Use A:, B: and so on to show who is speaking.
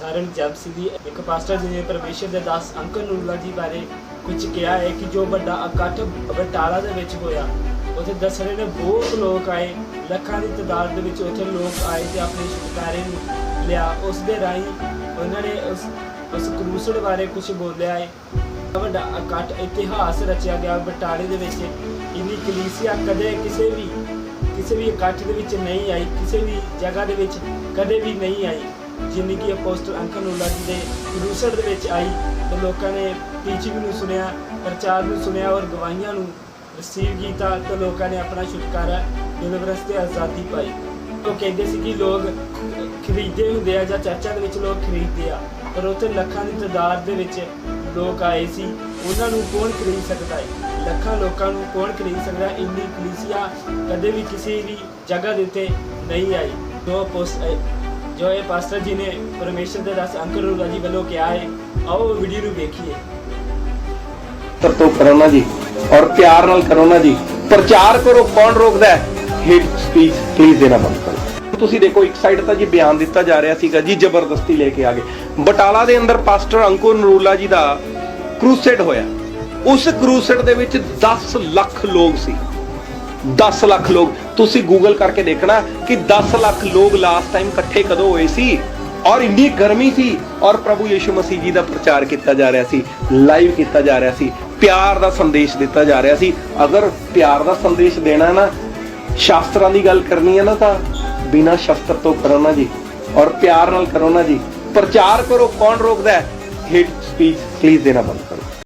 A: ਸਾਰਨ ਜਪਸੀ ਦੀ ਇੱਕ ਪਾਸਟਰ ਜੀ ਨੇ ਪਰਮੇਸ਼ਰ ਦੇ ਦਾਸ ਅੰਕਲ ਨੂਰਲਾ ਜੀ ਬਾਰੇ ਕੁਝ ਕਿਹਾ ਹੈ ਕਿ ਜੋ ਵੱਡਾ ਇਕੱਠ ਬਟਾਲਾ ਦੇ ਵਿੱਚ ਹੋਇਆ, ਉੱਥੇ ਦੱਸ ਰਹੇ ਨੇ ਬਹੁਤ ਲੋਕ ਆਏ, ਲੱਖਾਂ ਦੀ ਤਾਦਾਦ ਦੇ ਵਿੱਚ ਉੱਥੇ ਲੋਕ ਆਏ ਤੇ ਆਪਣੇ ਛੁਟਕਾਰੇ ਨੂੰ ਲਿਆ। ਉਸ ਦੇ ਰਾਹੀਂ ਉਹਨਾਂ ਨੇ ਉਸ ਉਸ ਕਰੂਸੜ ਬਾਰੇ ਕੁਝ ਬੋਲਿਆ ਹੈ। ਵੱਡਾ ਇਕੱਠ ਇਤਿਹਾਸ ਰਚਿਆ ਗਿਆ ਬਟਾਲੇ ਦੇ ਵਿੱਚ। ਇਹਦੀ ਕਲੀਸਿਆ ਕਦੇ ਕਿਸੇ ਵੀ ਕਿਸੇ ਵੀ ਇਕੱਠ ਦੇ ਵਿੱਚ ਨਹੀਂ ਆਈ, ਕਿਸੇ ਵੀ ਜਗ੍ਹਾ ਦੇ ਵਿੱਚ ਕਦੇ ਵੀ ਨਹੀਂ ਆਈ। ਜਿੰਨੀ ਕਿ ਅਪੋਸਟਲ ਅੰਕਲ ਨੂਲਾ ਜੀ ਦੇ ਕਰੂਸੜ ਦੇ ਵਿੱਚ ਆਈ ਤੇ ਲੋਕਾਂ ਨੇ ਟੀਚਿੰਗ ਨੂੰ ਸੁਣਿਆ, ਪ੍ਰਚਾਰ ਨੂੰ ਸੁਣਿਆ ਔਰ ਗਵਾਹੀਆਂ ਨੂੰ ਰਿਸੀਵ ਕੀਤਾ ਤੇ ਲੋਕਾਂ ਨੇ ਆਪਣਾ ਛੁਟਕਾਰਾ ਡਿਲੀਵਰੈਂਸ ਤੇ ਆਜ਼ਾਦੀ ਪਾਈ। ਉਹ ਕਹਿੰਦੇ ਸੀ ਕਿ ਲੋਕ ਖਰੀਦੇ ਹੁੰਦੇ ਆ ਜਾਂ ਚਰਚਾਂ ਦੇ ਵਿੱਚ ਲੋਕ ਖਰੀਦਦੇ ਆ, ਪਰ ਉੱਥੇ ਲੱਖਾਂ ਦੀ ਤਾਦਾਦ ਦੇ ਵਿੱਚ ਲੋਕ ਆਏ ਸੀ, ਉਹਨਾਂ ਨੂੰ ਕੌਣ ਖਰੀਦ ਸਕਦਾ ਹੈ ਲੱਖਾਂ ਲੋਕਾਂ ਨੂੰ ਕੌਣ ਖਰੀਦ ਸਕਦਾ ਇੰਨੀ ਕਲੀਸਿਆ ਕਦੇ ਵੀ ਕਿਸੇ ਵੀ ਜਗ੍ਹਾ ਦੇ ਉੱਤੇ ਨਹੀਂ ਆਈ। ਜੋ ਪੋਸਟ ਜੋ ਇਹ ਪਾਸਟਰ ਜੀ ਨੇ ਪਰਮੇਸ਼ਰ ਦੇ ਦਾਸ ਅੰਕਲ ਰੂਲਾ ਜੀ ਵੱਲੋਂ ਕਿਹਾ ਹੈ, ਆਓ ਵੀਡੀਓ ਨੂੰ ਵੇਖੀਏ।
B: ਪਰ ਤੋਂ ਕਰੋਨਾ ਜੀ, ਔਰ ਪਿਆਰ ਨਾਲ ਕਰੋਨਾ ਜੀ। ਪ੍ਰਚਾਰ ਕਰੋ, ਕੌਣ ਰੋਕਦਾ ਹੈ? ਹੇਟ ਸਪੀਚ ਪਲੀਜ਼ ਦੇਣਾ ਬੰਦ ਕਰੋ। ਤੁਸੀਂ ਦੇਖੋ, ਇੱਕ ਸਾਈਡ ਤਾਂ ਜੀ ਬਿਆਨ ਦਿੱਤਾ ਜਾ ਰਿਹਾ ਸੀਗਾ ਜੀ, ਜ਼ਬਰਦਸਤੀ ਲੈ ਕੇ ਆ ਗਏ। ਬਟਾਲਾ ਦੇ ਅੰਦਰ ਪਾਸਟਰ ਅੰਕੁਰ ਨਰੂਲਾ ਜੀ ਦਾ ਕਰੂਸੇਡ ਹੋਇਆ। ਉਸ ਕਰੂਸੇਡ ਦੇ ਵਿੱਚ 10 ਲੱਖ ਲੋਕ ਸੀ। 10 ਲੱਖ ਲੋਕ। ਤੁਸੀਂ ਗੂਗਲ ਕਰਕੇ ਦੇਖਣਾ ਕਿ 10 ਲੱਖ ਲੋਕ ਲਾਸਟ ਟਾਈਮ ਇਕੱਠੇ ਕਦੋਂ ਹੋਏ ਸੀ। ਔਰ ਇੰਨੀ ਗਰਮੀ ਸੀ ਔਰ ਪ੍ਰਭੂ ਯੀਸ਼ੂ ਮਸੀਹ ਜੀ ਦਾ ਪ੍ਰਚਾਰ ਕੀਤਾ ਜਾ ਰਿਹਾ ਸੀ ਲਾਈਵ ਕੀਤਾ ਜਾ ਰਿਹਾ ਸੀ, ਪਿਆਰ ਦਾ ਸੰਦੇਸ਼ ਦਿੱਤਾ ਜਾ ਰਿਹਾ ਸੀ। ਅਗਰ ਪਿਆਰ ਦਾ ਸੰਦੇਸ਼ ਦੇਣਾ ਨਾ, ਸ਼ਾਸਤਰਾਂ ਦੀ ਗੱਲ ਕਰਨੀ ਹੈ ਨਾ ਤਾਂ ਬਿਨਾਂ ਸ਼ਸਤਰ ਤੋਂ ਕਰੋ ਨਾ ਜੀ। ਔਰ ਪਿਆਰ ਨਾਲ ਕਰੋ ਨਾ ਜੀ। ਪ੍ਰਚਾਰ ਕਰੋ, ਕੌਣ ਰੋਕਦਾ ਹੈ? ਹੇਟ ਸਪੀਚ ਪਲੀਜ਼ ਦੇਣਾ ਬੰਦ ਕਰੋ।